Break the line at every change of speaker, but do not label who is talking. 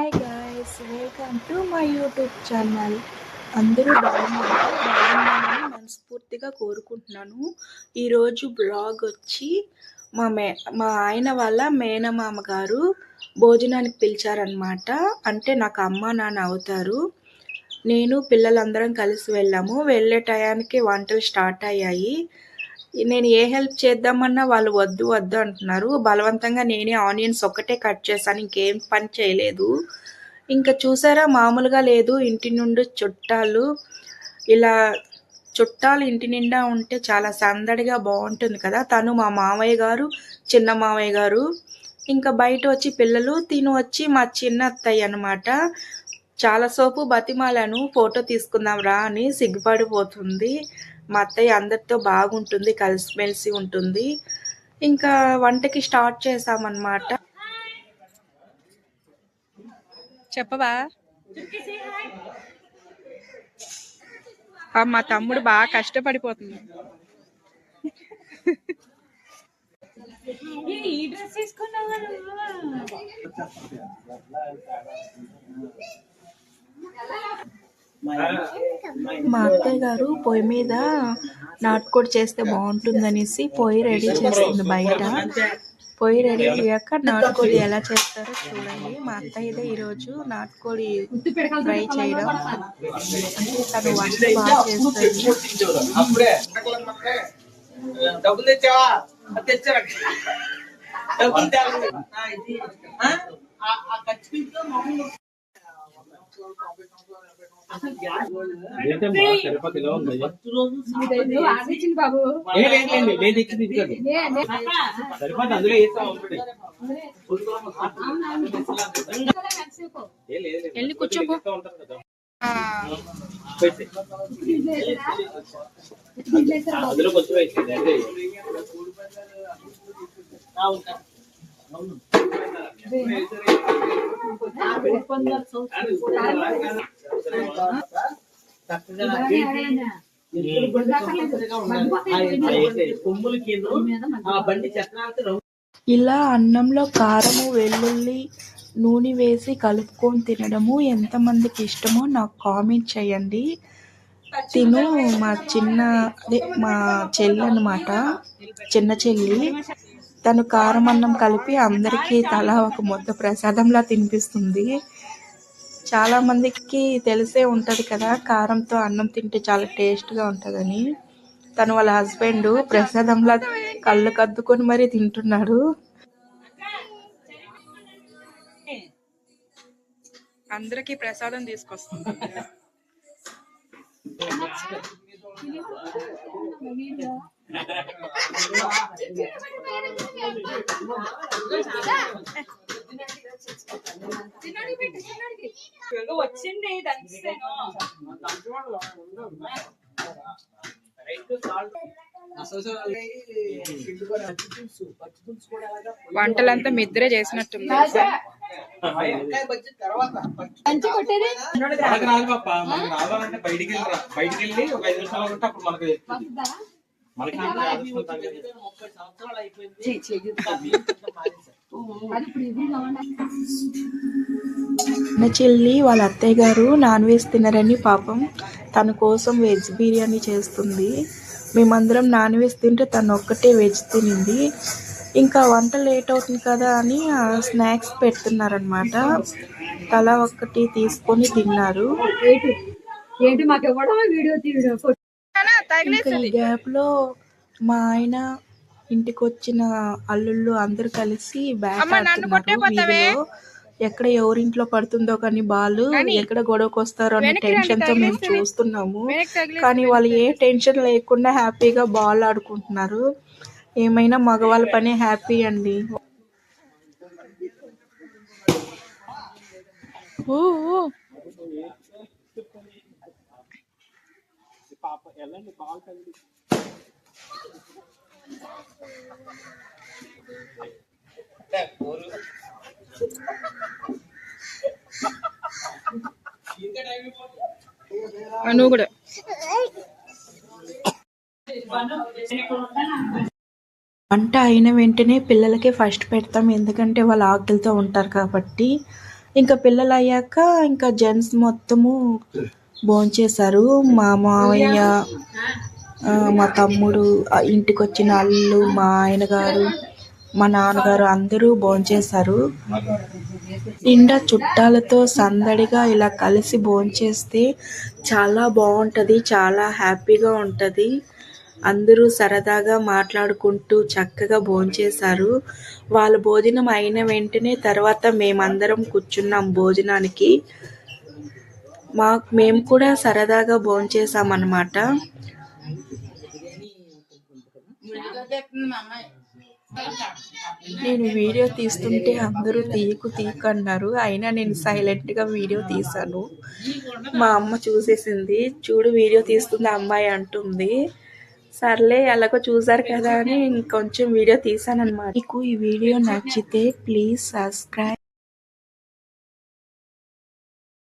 Hi guys welcome to my YouTube channel అందరూ బాగున్నారు? బాగున్నారని మనస్ఫూర్తిగా కోరుకుంటున్నాను. ఈరోజు బ్లాగ్ వచ్చి మా మే మా ఆయన వాళ్ళ మేనమామ గారు భోజనానికి పిలిచారనమాట అంటే నాకు అమ్మ నాన్న అవుతారు. నేను పిల్లలందరం కలిసి వెళ్ళాము. వెళ్ళే టయానికి వంటలు స్టార్ట్ అయ్యాయి. నేను ఏ హెల్ప్ చేద్దామన్నా వాళ్ళు వద్దు వద్దు అంటున్నారు. బలవంతంగా నేనే ఆనియన్స్ ఒక్కటే కట్ చేశాను ఇంకేం పని చేయలేదు. ఇంకా చూసారా మామూలుగా లేదు. ఇంటి నుండి చుట్టాలు ఇలా చుట్టాలు ఇంటి నిండా ఉంటే చాలా సందడిగా బాగుంటుంది కదా. తను మా మామయ్య గారు చిన్న మామయ్య గారు. ఇంకా బయట వచ్చి పిల్లలు తిను వచ్చి మా చిన్న అత్తయ్య అనమాట చాలాసేపు బతిమాలను ఫోటో తీసుకుందాం రా అని సిగ్గుపడిపోతుంది. మా అత్తయ్య అందరితో బాగుంటుంది కలిసిమెలిసి ఉంటుంది. ఇంకా వంటకి స్టార్ట్ చేసామన్నమాట. చెప్పవా? మా తమ్ముడు బాగా కష్టపడిపోతుంది.
ఈ డ్రెస్
మా అత్తయ్య గారు పొయ్యి మీద నాటుకోడి చేస్తే బాగుంటుందనేసి పొయ్యి రెడీ చేస్తుంది బయట. పొయ్యి రెడీ అయ్యాక నాటుకోడి ఎలా చేస్తారో చూడండి. మా అత్తయ్యదే ఈరోజు నాటుకోడి ఫ్రై చేయడం. తను వంట బాగా చేస్తుంది.
తిరుపతిలో
బాబు?
సరిపోతుంది అందులో.
వెళ్ళి. ఆ,
అందులో కొంచెం
ఇలా అన్నంలో కారము వెల్లుల్లి నూనె వేసి కలుపుకొని తినడము ఎంతమందికి ఇష్టమో నాకు కామెంట్ చేయండి. తిను మా చిన్న అదే మా చెల్లి అనమాట చిన్న చెల్లి. తను కారం అన్నం కలిపి అందరికీ తలా ఒక ముద్ద ప్రసాదంలా తినిపిస్తుంది. చాలా మందికి తెలిసే ఉంటది కదా కారంతో అన్నం తింటే చాలా టేస్ట్గా ఉంటుందని. తను వాళ్ళ హస్బెండ్ ప్రసాదంలా కళ్ళు కద్దుకొని మరీ తింటున్నాడు. అందరికీ ప్రసాదం తీసుకొస్తుంది.
వచ్చింది
వంటలంతా మిద్దరే చేసినట్టుంది.
బయటికి వెళ్ళి బయటికి వెళ్ళి ఒక ఐదు నిమిషాలు ఉంటే అప్పుడు మనకు
నా చెల్లి వాళ్ళ అత్తయ్య గారు నాన్ వెజ్ తినరని పాపం తన కోసం వెజ్ బిర్యానీ చేస్తుంది. మేమందరం నాన్ వెజ్ తింటే తను ఒక్కటే వెజ్ తినింది. ఇంకా వంట లేట్ అవుతుంది కదా అని స్నాక్స్ పెడుతున్నారనమాట తలా ఒక్కటి తీసుకొని తిన్నారు.
ఏంటి? ఏంటి? మాకు ఇవ్వడం వీడియో తీయడం?
ఇంకా ఈ గ్యాప్లో మా ఆయన ఇంటికి వచ్చిన అల్లుళ్ళు అందరూ కలిసి బ్యాట్ ఆడుతున్నారు. వీధిలో. ఎక్కడ ఎవరింట్లో పడుతుందో కానీ బాల్ ఎక్కడ గొడవకు వస్తారో అనే టెన్షన్తో మేము చూస్తున్నాము. కానీ వాళ్ళు ఏ టెన్షన్ లేకుండా హ్యాపీగా బాల్ ఆడుకుంటున్నారు. ఏమైనా మగవాళ్ళ పని హ్యాపీ అండి. ఊ, ఊ. ఆ, నువ్వు కూడా. వంట అయిన వెంటనే పిల్లలకే ఫస్ట్ పెడతాం ఎందుకంటే వాళ్ళు ఆకలితో ఉంటారు కాబట్టి. ఇంకా పిల్లలు అయ్యాక ఇంకా జెంట్స్ మొత్తము భోంచేశారు. మా మావయ్య మా తమ్ముడు ఇంటికి వచ్చిన అల్లు మా ఆయన గారు మా నాన్నగారు అందరూ భోంచేశారు. నిండా చుట్టాలతో సందడిగా ఇలా కలిసి భోంచేస్తే చాలా బాగుంటుంది చాలా హ్యాపీగా ఉంటుంది. అందరూ సరదాగా మాట్లాడుకుంటూ చక్కగా భోంచేశారు. వాళ్ళ భోజనం అయిన వెంటనే తర్వాత మేమందరం కూర్చున్నాం భోజనానికి. మా మేము కూడా సరదాగా భోంచేసామన్నమాట నేను వీడియో తీస్తుంటే అందరూ తీయకు తీయకు అన్నారు అయినా నేను సైలెంట్గా వీడియో తీశాను. మా అమ్మ చూసేసింది. చూడు వీడియో తీస్తుంది అమ్మాయి అంటుంది. సర్లే ఎలాగో చూసారు కదా అని ఇంకొంచెం వీడియో తీసాను అనమాట మీకు ఈ వీడియో నచ్చితే ప్లీజ్ సబ్స్క్రైబ్